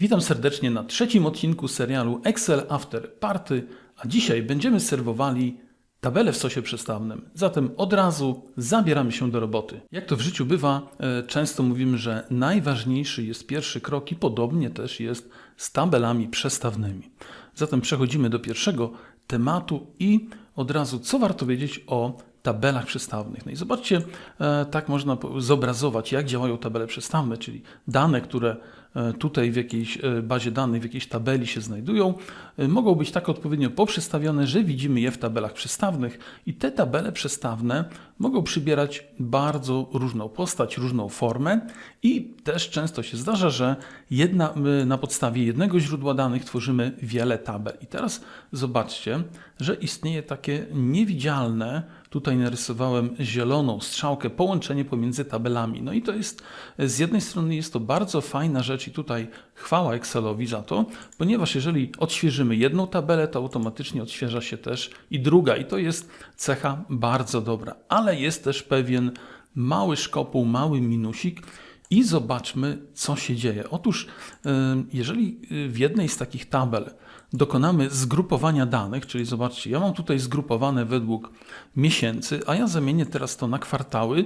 Witam serdecznie na trzecim odcinku serialu Excel After Party, a dzisiaj będziemy serwowali tabelę w sosie przestawnym. Zatem od razu zabieramy się do roboty. Jak to w życiu bywa, e, często mówimy, że najważniejszy jest pierwszy krok i podobnie też jest z tabelami przestawnymi. Zatem przechodzimy do pierwszego tematu i od razu co warto wiedzieć o tabelach przestawnych. No i zobaczcie, e, tak można zobrazować, jak działają tabele przestawne, czyli dane, które tutaj w jakiejś e, bazie danych, w jakiejś tabeli się znajdują, e, mogą być tak odpowiednio poprzestawione, że widzimy je w tabelach przestawnych i te tabele przestawne mogą przybierać bardzo różną postać, różną formę i też często się zdarza, że jedna, na podstawie jednego źródła danych tworzymy wiele tabel. I teraz zobaczcie, że istnieje takie niewidzialne, tutaj narysowałem zieloną strzałkę, połączenie pomiędzy tabelami. No i to jest, z jednej strony jest to bardzo fajna rzecz i tutaj chwała Excelowi za to, ponieważ jeżeli odświeżymy jedną tabelę, to automatycznie odświeża się też i druga i to jest cecha bardzo dobra. Ale jest też pewien mały szkopuł, mały minusik, i zobaczmy, co się dzieje. Otóż, jeżeli y, w jednej z takich tabel dokonamy zgrupowania danych, czyli zobaczcie, ja mam tutaj zgrupowane według miesięcy, a ja zamienię teraz to na kwartały,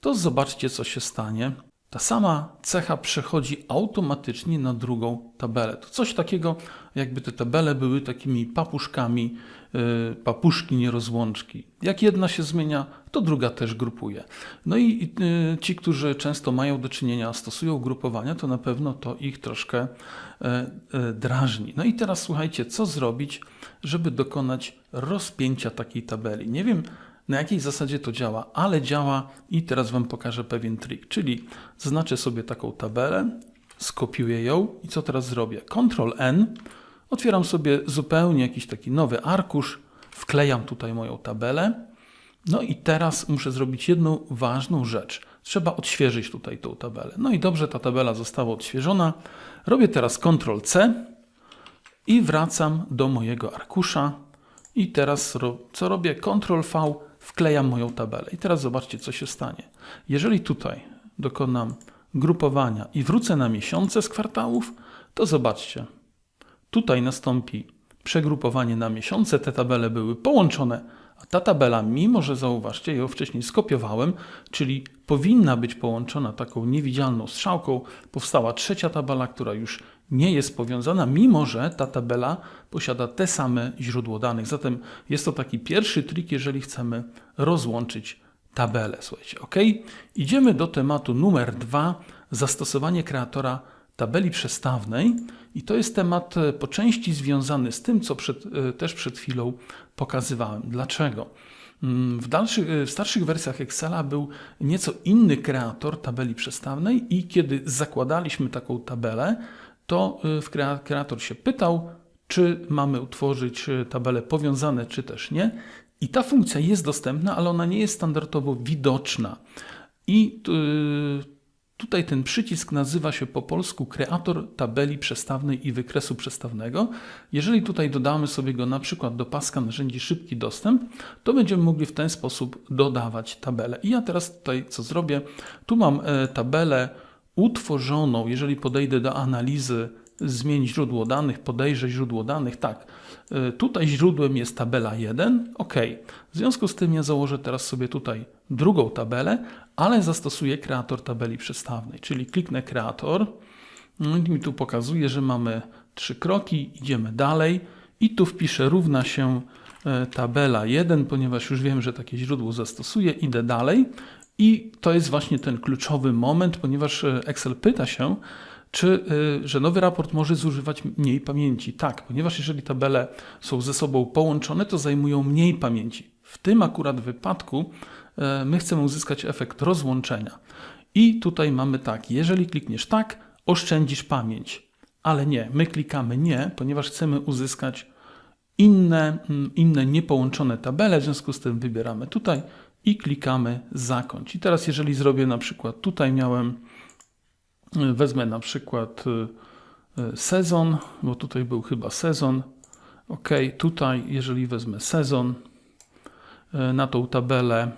to zobaczcie, co się stanie. Ta sama cecha przechodzi automatycznie na drugą tabelę. To coś takiego, jakby te tabele były takimi papuszkami, yy, papuszki nierozłączki. Jak jedna się zmienia, to druga też grupuje. No i yy, ci, którzy często mają do czynienia, stosują grupowania, to na pewno to ich troszkę yy, drażni. No i teraz słuchajcie, co zrobić, żeby dokonać rozpięcia takiej tabeli. Nie wiem, na jakiej zasadzie to działa, ale działa i teraz Wam pokażę pewien trik. Czyli zaznaczę sobie taką tabelę, skopiuję ją i co teraz zrobię? Ctrl N, otwieram sobie zupełnie jakiś taki nowy arkusz, wklejam tutaj moją tabelę. No i teraz muszę zrobić jedną ważną rzecz. Trzeba odświeżyć tutaj tą tabelę. No i dobrze, ta tabela została odświeżona. Robię teraz Ctrl C i wracam do mojego arkusza. I teraz co robię? Ctrl V, wklejam moją tabelę. I teraz zobaczcie, co się stanie. Jeżeli tutaj dokonam grupowania i wrócę na miesiące z kwartałów, to zobaczcie, tutaj nastąpi przegrupowanie na miesiące. Te tabele były połączone, a ta tabela, mimo że zauważcie, ją wcześniej skopiowałem, czyli powinna być połączona taką niewidzialną strzałką, powstała trzecia tabela, która już nie jest powiązana, mimo że ta tabela posiada te same źródło danych. Zatem jest to taki pierwszy trik, jeżeli chcemy rozłączyć tabelę. Słuchajcie, ok? Idziemy do tematu numer dwa, zastosowanie kreatora tabeli przestawnej i to jest temat e, po części związany z tym, co przed, e, też przed chwilą pokazywałem. Dlaczego? Mm, W, dalszych, e, w starszych wersjach Excela był nieco inny kreator tabeli przestawnej i kiedy zakładaliśmy taką tabelę, to krea- kreator się pytał, czy mamy utworzyć e, tabele powiązane, czy też nie. I ta funkcja jest dostępna, ale ona nie jest standardowo widoczna. I y, Tutaj ten przycisk nazywa się po polsku kreator tabeli przestawnej i wykresu przestawnego. Jeżeli tutaj dodamy sobie go na przykład do paska narzędzi szybki dostęp, to będziemy mogli w ten sposób dodawać tabelę. I ja teraz tutaj co zrobię? Tu mam e, tabelę utworzoną, jeżeli podejdę do analizy zmień źródło danych, podejrzę źródło danych, tak. Y, Tutaj źródłem jest tabela 1, ok. W związku z tym ja założę teraz sobie tutaj drugą tabelę, ale zastosuję kreator tabeli przestawnej, czyli kliknę kreator no i mi tu pokazuje, że mamy trzy kroki, idziemy dalej i tu wpiszę równa się e, tabela 1, ponieważ już wiem, że takie źródło zastosuję, idę dalej i to jest właśnie ten kluczowy moment, ponieważ e, Excel pyta się, czy, y, że nowy raport może zużywać mniej pamięci? Tak, ponieważ jeżeli tabele są ze sobą połączone, to zajmują mniej pamięci. W tym akurat wypadku e, my chcemy uzyskać efekt rozłączenia. I tutaj mamy tak, jeżeli klikniesz tak, oszczędzisz pamięć. Ale nie, my klikamy nie, ponieważ chcemy uzyskać inne, inne niepołączone tabele, w związku z tym wybieramy tutaj i klikamy zakończ. I teraz jeżeli zrobię na przykład tutaj miałem Wezmę na przykład y, y, sezon, bo tutaj był chyba sezon. Ok, tutaj, jeżeli wezmę sezon y, na tą tabelę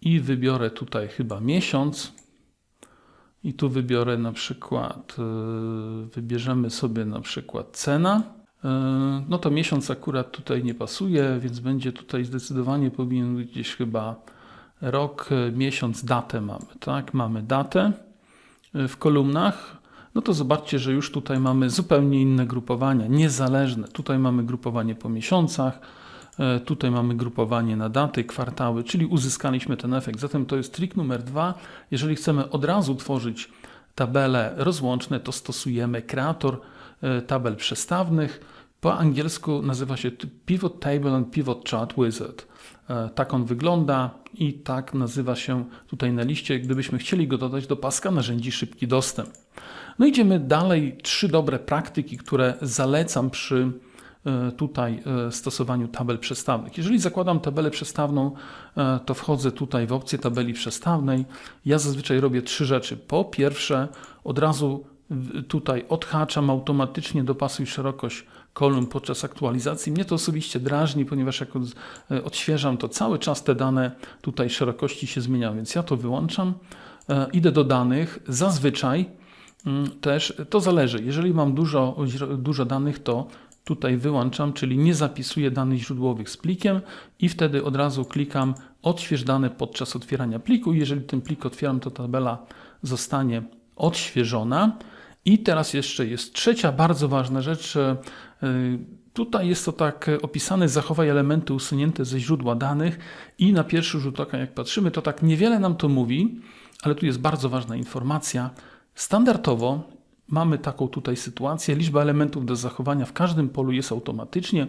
i wybiorę tutaj chyba miesiąc I tu wybiorę na przykład, wybierzemy sobie na przykład cena. Yy, No to miesiąc akurat tutaj nie pasuje, więc będzie tutaj zdecydowanie powinien być gdzieś chyba rok, yy, miesiąc, datę mamy, tak? Mamy datę yy, w kolumnach. No to zobaczcie, że już tutaj mamy zupełnie inne grupowania, niezależne. Tutaj mamy grupowanie po miesiącach, e, tutaj mamy grupowanie na daty, kwartały, czyli uzyskaliśmy ten efekt. Zatem to jest trik numer dwa. Jeżeli chcemy od razu tworzyć tabele rozłączne, to stosujemy kreator e, tabel przestawnych. Po angielsku nazywa się Pivot Table and Pivot Chart Wizard. E, Tak on wygląda i tak nazywa się tutaj na liście, gdybyśmy chcieli go dodać do paska narzędzi szybki dostęp. No idziemy dalej. Trzy dobre praktyki, które zalecam przy e, tutaj e, stosowaniu tabel przestawnych. Jeżeli zakładam tabelę przestawną, to wchodzę tutaj w opcję tabeli przestawnej. Ja zazwyczaj robię trzy rzeczy. Po pierwsze, od razu tutaj odhaczam automatycznie dopasuj szerokość kolumn podczas aktualizacji. Mnie to osobiście drażni, ponieważ jak e, odświeżam, to cały czas te dane tutaj szerokości się zmieniają, więc ja to wyłączam. E, Idę do danych. Zazwyczaj Mm, Też to zależy. Jeżeli mam dużo, dużo danych, to tutaj wyłączam, czyli nie zapisuję danych źródłowych z plikiem i wtedy od razu klikam odśwież dane podczas otwierania pliku. Jeżeli ten plik otwieram, to tabela zostanie odświeżona. I teraz jeszcze jest trzecia bardzo ważna rzecz. e, Tutaj jest to tak opisane, zachowaj elementy usunięte ze źródła danych i na pierwszy rzut oka, jak patrzymy, to tak niewiele nam to mówi, ale tu jest bardzo ważna informacja. Standardowo mamy taką tutaj sytuację, liczba elementów do zachowania w każdym polu jest automatycznie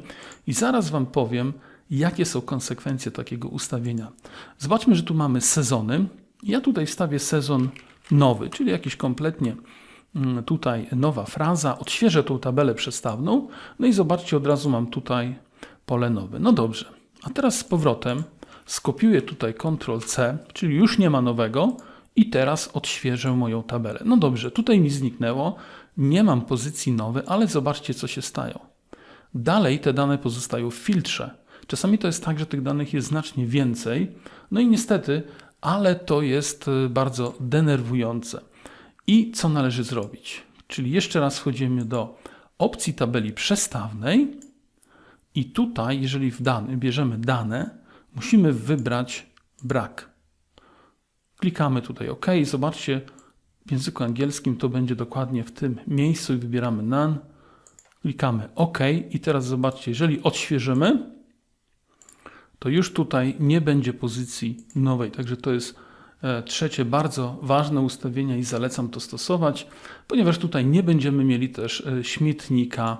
i zaraz Wam powiem, jakie są konsekwencje takiego ustawienia. Zobaczmy, że tu mamy sezony. Ja tutaj wstawię sezon nowy, czyli jakiś kompletnie tutaj nowa fraza, odświeżę tą tabelę przestawną, no i zobaczcie, od razu mam tutaj pole nowe. No dobrze, a teraz z powrotem skopiuję tutaj Ctrl-C, czyli już nie ma nowego i teraz odświeżę moją tabelę. No dobrze, tutaj mi zniknęło, nie mam pozycji nowej, ale zobaczcie, co się stało. Dalej te dane pozostają w filtrze. Czasami to jest tak, że tych danych jest znacznie więcej, no i niestety, ale to jest y, bardzo denerwujące. I co należy zrobić? Czyli jeszcze raz wchodzimy do opcji tabeli przestawnej i tutaj, jeżeli w dany, bierzemy dane, musimy wybrać brak. Klikamy tutaj OK. Zobaczcie, w języku angielskim to będzie dokładnie w tym miejscu i wybieramy None. Klikamy OK i teraz zobaczcie, jeżeli odświeżymy, to już tutaj nie będzie pozycji nowej. Także to jest trzecie bardzo ważne ustawienie i zalecam to stosować, ponieważ tutaj nie będziemy mieli też e, śmietnika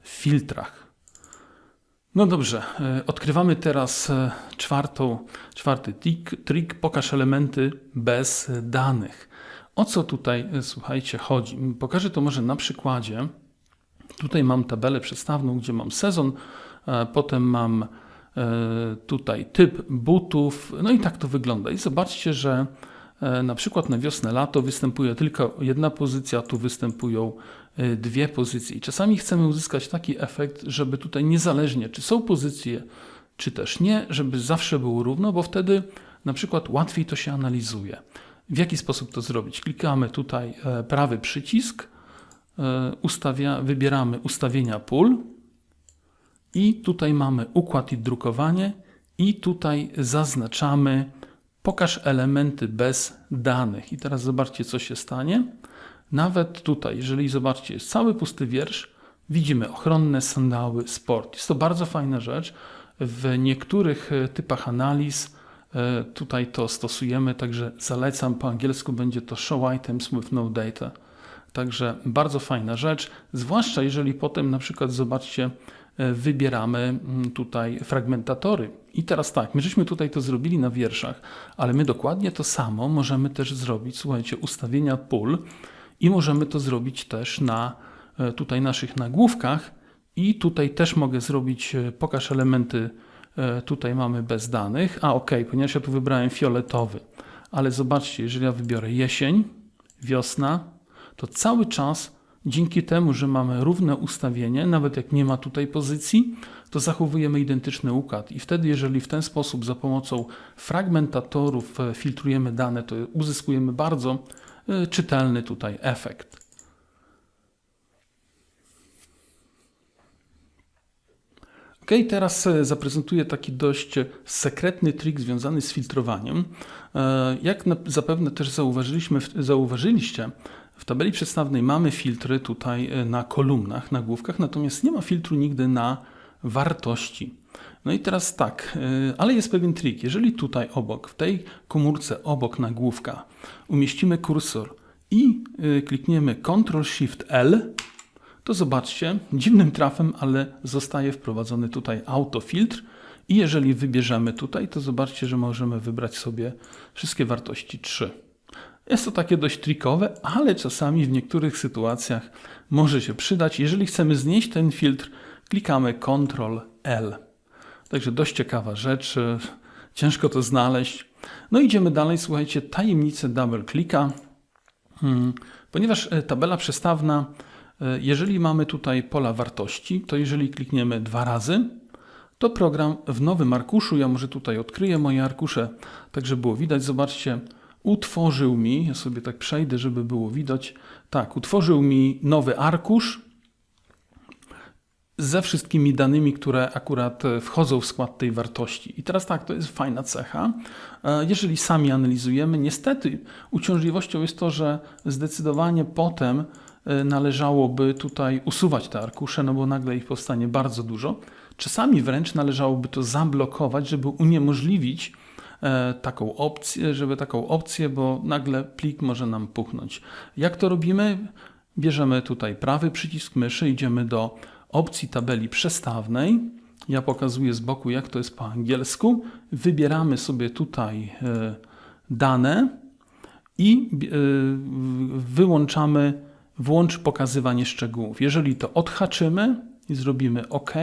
w filtrach. No dobrze, e, odkrywamy teraz e, czwartą, czwarty trik, trik. Pokaż elementy bez danych. O co tutaj, e, słuchajcie, chodzi? Pokażę to może na przykładzie. Tutaj mam tabelę przestawną, gdzie mam sezon, e, potem mam e, tutaj typ butów, no i tak to wygląda. I zobaczcie, że e, na przykład na wiosnę, lato występuje tylko jedna pozycja, tu występują e, dwie pozycje. I czasami chcemy uzyskać taki efekt, żeby tutaj niezależnie, czy są pozycje, czy też nie, żeby zawsze było równo, bo wtedy na przykład łatwiej to się analizuje. W jaki sposób to zrobić? Klikamy tutaj e, prawy przycisk, e, ustawia, wybieramy ustawienia pól i tutaj mamy układ i drukowanie i tutaj zaznaczamy pokaż elementy bez danych. I teraz zobaczcie, co się stanie. Nawet tutaj, jeżeli zobaczcie, jest cały pusty wiersz, widzimy ochronne sandały, sport. Jest to bardzo fajna rzecz. W niektórych e, typach analiz e, tutaj to stosujemy, także zalecam. Po angielsku będzie to show items with no data. Także bardzo fajna rzecz, zwłaszcza jeżeli potem na przykład zobaczcie, wybieramy mm, tutaj fragmentatory. I teraz tak, my żeśmy tutaj to zrobili na wierszach, ale my dokładnie to samo możemy też zrobić, słuchajcie, ustawienia pól i możemy to zrobić też na e, tutaj naszych nagłówkach. I tutaj też mogę zrobić e, pokaż elementy, e, tutaj mamy bez danych, a ok, ponieważ ja tu wybrałem fioletowy, ale zobaczcie, jeżeli ja wybiorę jesień, wiosna, to cały czas dzięki temu, że mamy równe ustawienie, nawet jak nie ma tutaj pozycji, to zachowujemy identyczny układ. I wtedy, jeżeli w ten sposób za pomocą fragmentatorów e, filtrujemy dane, to uzyskujemy bardzo y, czytelny tutaj efekt. Ok, teraz e, zaprezentuję taki dość sekretny trik związany z filtrowaniem. E, Jak zapewne też zauważyliśmy, zauważyliście, w tabeli przedstawnej mamy filtry tutaj e, na kolumnach, na główkach, natomiast nie ma filtru nigdy na wartości. No i teraz tak, e, ale jest pewien trik. Jeżeli tutaj obok, w tej komórce obok nagłówka umieścimy kursor i e, klikniemy Ctrl-Shift-L, to zobaczcie, dziwnym trafem, ale zostaje wprowadzony tutaj autofiltr i jeżeli wybierzemy tutaj, to zobaczcie, że możemy wybrać sobie wszystkie wartości 3. Jest to takie dość trikowe, ale czasami w niektórych sytuacjach może się przydać. Jeżeli chcemy znieść ten filtr, klikamy Ctrl L. Także dość ciekawa rzecz, e, ciężko to znaleźć. No idziemy dalej, słuchajcie, tajemnice double clicka. Hmm, Ponieważ e, tabela przestawna, e, jeżeli mamy tutaj pola wartości, to jeżeli klikniemy dwa razy, to program w nowym arkuszu, ja może tutaj odkryję moje arkusze, tak żeby było widać, zobaczcie, utworzył mi, ja sobie tak przejdę, żeby było widać, tak, utworzył mi nowy arkusz ze wszystkimi danymi, które akurat e, wchodzą w skład tej wartości. I teraz tak, to jest fajna cecha. E, Jeżeli sami analizujemy, niestety uciążliwością jest to, że zdecydowanie potem e, należałoby tutaj usuwać te arkusze, no bo nagle ich powstanie bardzo dużo. Czasami wręcz należałoby to zablokować, żeby uniemożliwić taką opcję, żeby taką opcję, bo nagle plik może nam puchnąć. Jak to robimy? Bierzemy tutaj prawy przycisk myszy, idziemy do opcji tabeli przestawnej. Ja pokazuję z boku, jak to jest po angielsku. Wybieramy sobie tutaj e, dane i e, wyłączamy włącz pokazywanie szczegółów. Jeżeli to odhaczymy i zrobimy OK,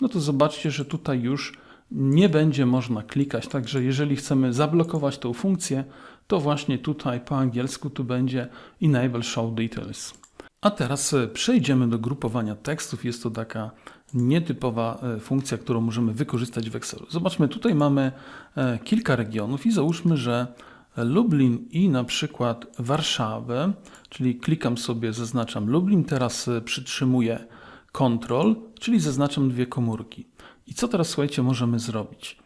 no to zobaczcie, że tutaj już nie będzie można klikać. Także jeżeli chcemy zablokować tą funkcję, to właśnie tutaj po angielsku tu będzie Enable Show Details. A teraz e, przejdziemy do grupowania tekstów. Jest to taka nietypowa e, funkcja, którą możemy wykorzystać w Excelu. Zobaczmy, tutaj mamy e, kilka regionów i załóżmy, że Lublin i na przykład Warszawę, czyli klikam sobie, zaznaczam Lublin, teraz przytrzymuję Ctrl, czyli zaznaczam dwie komórki. I co teraz, słuchajcie, możemy zrobić?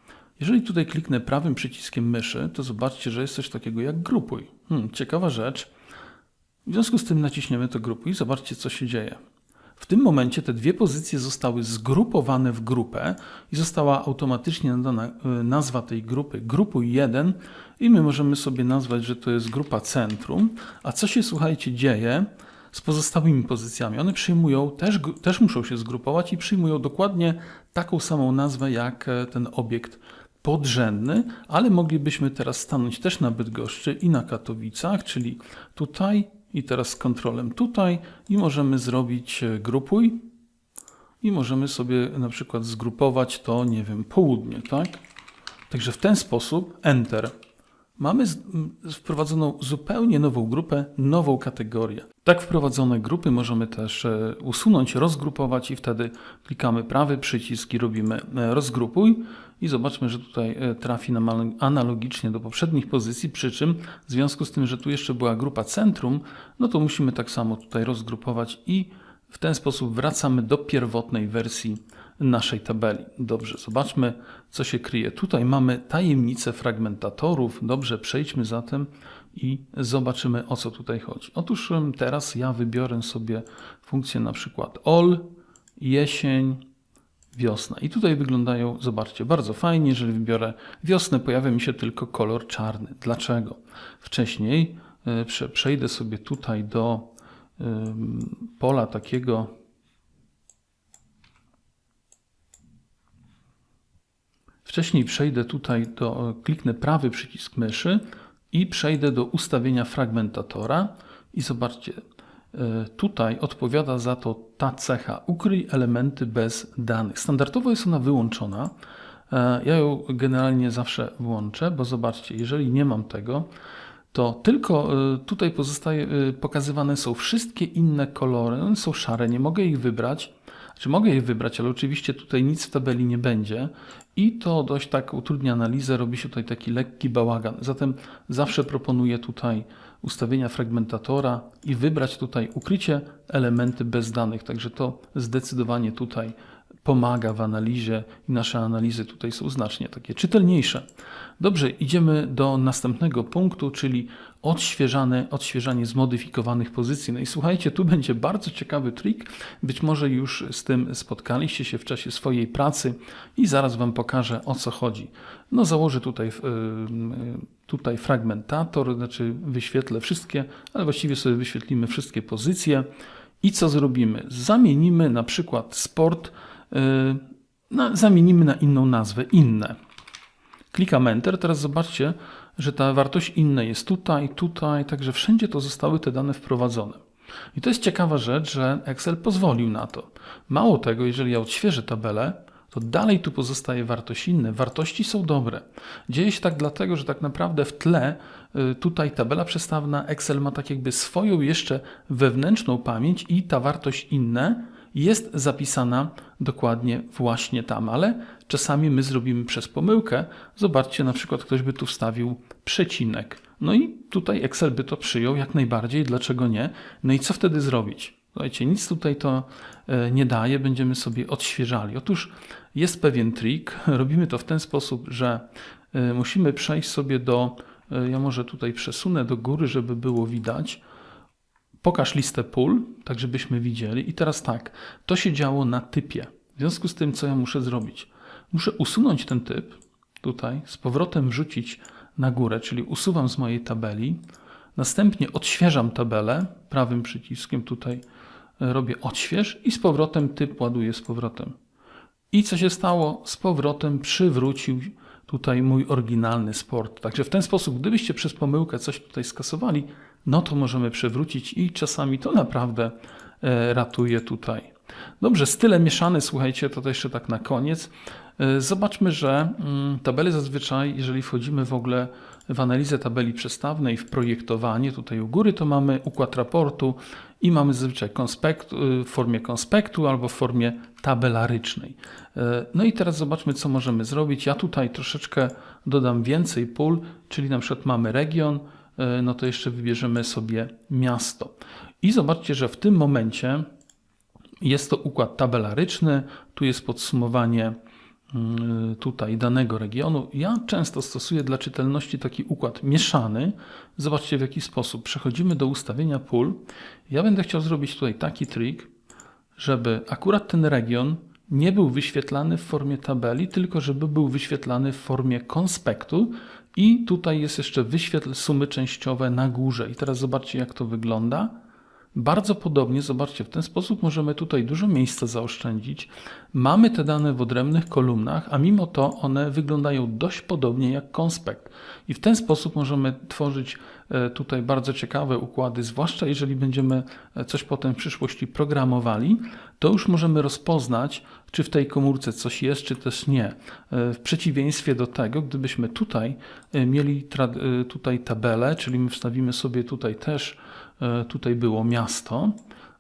Jeżeli tutaj kliknę prawym przyciskiem myszy, to zobaczcie, że jest coś takiego jak grupuj. Hmm, ciekawa rzecz. W związku z tym naciśniemy to grupuj i zobaczcie, co się dzieje. W tym momencie te dwie pozycje zostały zgrupowane w grupę i została automatycznie nadana y, nazwa tej grupy grupuj 1 i my możemy sobie nazwać, że to jest grupa centrum. A co się, słuchajcie, dzieje z pozostałymi pozycjami? One przyjmują, też, też muszą się zgrupować i przyjmują dokładnie taką samą nazwę jak e, ten obiekt podrzędny, ale moglibyśmy teraz stanąć też na Bydgoszczy i na Katowicach, czyli tutaj i teraz z kontrolem tutaj i możemy zrobić e, grupuj i możemy sobie na przykład zgrupować to, nie wiem, południe, tak? Także w ten sposób Enter. Mamy wprowadzoną zupełnie nową grupę, nową kategorię. Tak wprowadzone grupy możemy też e, usunąć, rozgrupować i wtedy klikamy prawy przycisk i robimy e, rozgrupuj i zobaczmy, że tutaj e, trafi nam anal- analogicznie do poprzednich pozycji, przy czym w związku z tym, że tu jeszcze była grupa centrum, no to musimy tak samo tutaj rozgrupować i w ten sposób wracamy do pierwotnej wersji naszej tabeli. Dobrze, zobaczmy, co się kryje. Tutaj mamy tajemnicę fragmentatorów. Dobrze, przejdźmy zatem i zobaczymy, o co tutaj chodzi. Otóż teraz ja wybiorę sobie funkcję na przykład all, jesień, wiosna. I tutaj wyglądają, zobaczcie, bardzo fajnie. Jeżeli wybiorę wiosnę, pojawia mi się tylko kolor czarny. Dlaczego? Wcześniej e, prze- przejdę sobie tutaj do pola takiego Wcześniej przejdę tutaj do, kliknę prawy przycisk myszy i przejdę do ustawienia fragmentatora i zobaczcie, e, tutaj odpowiada za to ta cecha ukryj elementy bez danych. Standardowo jest ona wyłączona. E, Ja ją generalnie zawsze włączę, bo zobaczcie, jeżeli nie mam tego, to tylko e, tutaj pozostaje, pokazywane są wszystkie inne kolory, one są szare, nie mogę ich wybrać, Czy mogę je wybrać, ale oczywiście tutaj nic w tabeli nie będzie i to dość tak utrudnia analizę, robi się tutaj taki lekki bałagan. Zatem zawsze proponuję tutaj ustawienia fragmentatora i wybrać tutaj ukrycie elementy bez danych. Także to zdecydowanie tutaj pomaga w analizie i nasze analizy tutaj są znacznie takie czytelniejsze. Dobrze, idziemy do następnego punktu, czyli odświeżane, odświeżanie zmodyfikowanych pozycji. No i słuchajcie, tu będzie bardzo ciekawy trik. Być może już z tym spotkaliście się w czasie swojej pracy i zaraz Wam pokażę o co chodzi. No założę tutaj, yy, tutaj fragmentator, znaczy wyświetlę wszystkie, ale właściwie sobie wyświetlimy wszystkie pozycje. I co zrobimy? Zamienimy na przykład sport na, zamienimy na inną nazwę, inne. Klikam Enter, teraz zobaczcie, że ta wartość inne jest tutaj, tutaj, także wszędzie to zostały te dane wprowadzone. I to jest ciekawa rzecz, że Excel pozwolił na to. Mało tego, jeżeli ja odświeżę tabelę, to dalej tu pozostaje wartość inne. Wartości są dobre. Dzieje się tak dlatego, że tak naprawdę w tle y, tutaj tabela przestawna Excel ma tak jakby swoją jeszcze wewnętrzną pamięć i ta wartość inne jest zapisana dokładnie właśnie tam, ale czasami my zrobimy przez pomyłkę. Zobaczcie, na przykład ktoś by tu wstawił przecinek. No i tutaj Excel by to przyjął jak najbardziej, dlaczego nie? No i co wtedy zrobić? Słuchajcie, nic tutaj to e, nie daje, będziemy sobie odświeżali. Otóż jest pewien trik, robimy to w ten sposób, że e, musimy przejść sobie do, e, ja może tutaj przesunę do góry, żeby było widać, Pokaż listę pól, tak żebyśmy widzieli. I teraz tak, to się działo na typie. W związku z tym, co ja muszę zrobić? Muszę usunąć ten typ tutaj, z powrotem wrzucić na górę, czyli usuwam z mojej tabeli. Następnie odświeżam tabelę, prawym przyciskiem tutaj e, robię odśwież i z powrotem typ ładuję z powrotem. I co się stało? Z powrotem przywrócił tutaj mój oryginalny sport. Także w ten sposób, gdybyście przez pomyłkę coś tutaj skasowali, no to możemy przewrócić i czasami to naprawdę e, ratuje tutaj. Dobrze, style mieszane, słuchajcie, to jeszcze tak na koniec. E, zobaczmy, że mm, tabele zazwyczaj, jeżeli wchodzimy w ogóle w analizę tabeli przestawnej, w projektowanie, tutaj u góry to mamy układ raportu i mamy zazwyczaj konspekt, y, w formie konspektu albo w formie tabelarycznej. E, no i teraz zobaczmy, co możemy zrobić. Ja tutaj troszeczkę dodam więcej pól, czyli na przykład mamy region, E, no to jeszcze wybierzemy sobie miasto. I zobaczcie, że w tym momencie jest to układ tabelaryczny, tu jest podsumowanie tutaj danego regionu. Ja często stosuję dla czytelności taki układ mieszany. Zobaczcie w jaki sposób. Przechodzimy do ustawienia pól. Ja będę chciał zrobić tutaj taki trik, żeby akurat ten region nie był wyświetlany w formie tabeli, tylko żeby był wyświetlany w formie konspektu, i tutaj jest jeszcze wyświetl sumy częściowe na górze. I teraz zobaczcie, jak to wygląda. Bardzo podobnie, zobaczcie, w ten sposób możemy tutaj dużo miejsca zaoszczędzić. Mamy te dane w odrębnych kolumnach, a mimo to one wyglądają dość podobnie jak konspekt. I w ten sposób możemy tworzyć e, tutaj bardzo ciekawe układy, zwłaszcza jeżeli będziemy e, coś potem w przyszłości programowali, to już możemy rozpoznać, czy w tej komórce coś jest, czy też nie. E, w przeciwieństwie do tego, gdybyśmy tutaj mieli tutaj tabelę, czyli my wstawimy sobie tutaj też tutaj było miasto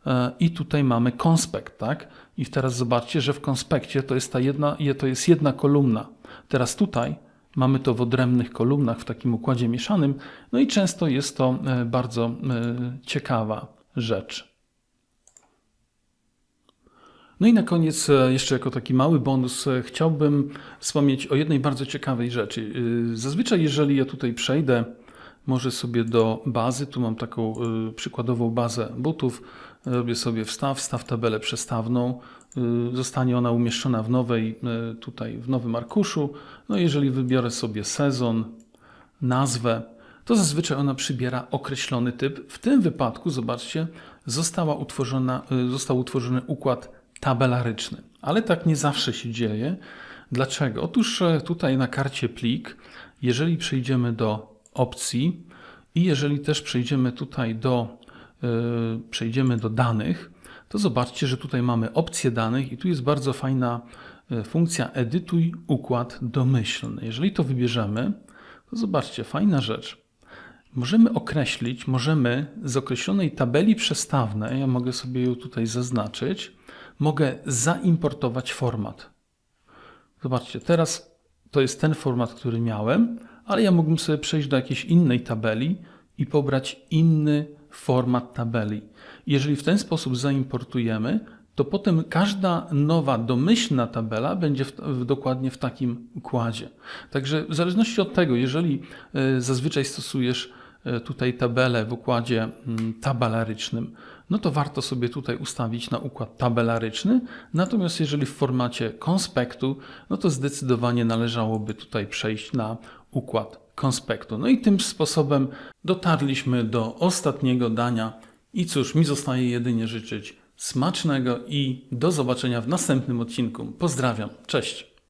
e, i tutaj mamy konspekt, tak? I teraz zobaczcie, że w konspekcie to jest ta jedna, to jest jedna kolumna. Teraz tutaj mamy to w odrębnych kolumnach w takim układzie mieszanym, no i często jest to e, bardzo ciekawa rzecz. No i na koniec, jeszcze jako taki mały bonus, chciałbym wspomnieć o jednej bardzo ciekawej rzeczy. Zazwyczaj, jeżeli ja tutaj przejdę może sobie do bazy, tu mam taką y, przykładową bazę butów, robię sobie wstaw, wstaw tabelę przestawną, y, zostanie ona umieszczona w nowej, y, tutaj w nowym arkuszu. No jeżeli wybiorę sobie sezon, nazwę, to zazwyczaj ona przybiera określony typ. W tym wypadku, zobaczcie, została utworzona, został utworzony układ tabelaryczny. Ale tak nie zawsze się dzieje. Dlaczego? Otóż tutaj na karcie plik, jeżeli przejdziemy do opcji i jeżeli też przejdziemy tutaj do, yy, przejdziemy do danych, to zobaczcie, że tutaj mamy opcję danych i tu jest bardzo fajna e, funkcja edytuj układ domyślny. Jeżeli to wybierzemy, to zobaczcie, fajna rzecz. Możemy określić, możemy z określonej tabeli przestawnej, ja mogę sobie ją tutaj zaznaczyć, mogę zaimportować format. Zobaczcie, teraz to jest ten format, który miałem, ale ja mógłbym sobie przejść do jakiejś innej tabeli i pobrać inny format tabeli. Jeżeli w ten sposób zaimportujemy, to potem każda nowa domyślna tabela będzie w, w, dokładnie w takim układzie. Także w zależności od tego, jeżeli e, zazwyczaj stosujesz e, tutaj tabelę w układzie mm, tabelarycznym, no to warto sobie tutaj ustawić na układ tabelaryczny. Natomiast jeżeli w formacie konspektu, no to zdecydowanie należałoby tutaj przejść na układ konspektu. No i tym sposobem dotarliśmy do ostatniego dania. I cóż, mi zostaje jedynie życzyć smacznego i do zobaczenia w następnym odcinku. Pozdrawiam, cześć.